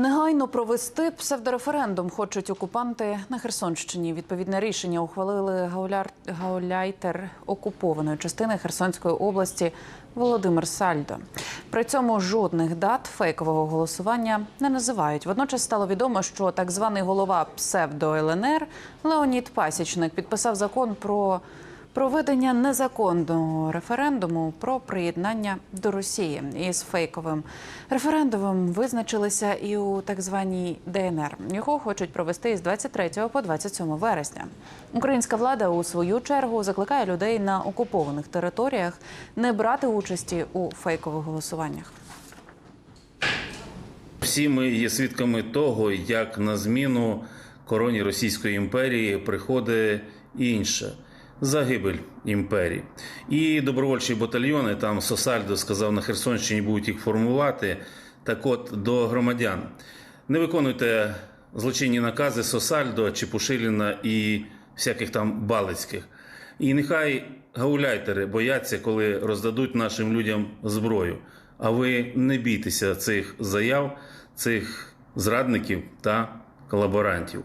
Негайно провести псевдореферендум хочуть окупанти на Херсонщині. Відповідне рішення ухвалили гауляйтер окупованої частини Херсонської області Володимир Сальдо. При цьому жодних дат фейкового голосування не називають. Водночас стало відомо, що так званий голова псевдо ЛНР Леонід Пасічник підписав закон про проведення незаконного референдуму про приєднання до Росії. Із фейковим референдумом визначилися і у так званій ДНР. Його хочуть провести із 23 по 27 вересня. Українська влада у свою чергу закликає людей на окупованих територіях не брати участі у фейкових голосуваннях. Всі ми є свідками того, як на зміну короні Російської імперії приходить інше загибель імперії. І добровольчі батальйони там Сосальдо сказав на Херсонщині будуть їх формувати. Так от до громадян не виконуйте злочинні накази Сосальдо, Чепушиліна і всяких там Балицьких. І нехай гауляйтери бояться, коли роздадуть нашим людям зброю. А ви не бійтеся цих заяв, цих зрадників та колаборантів.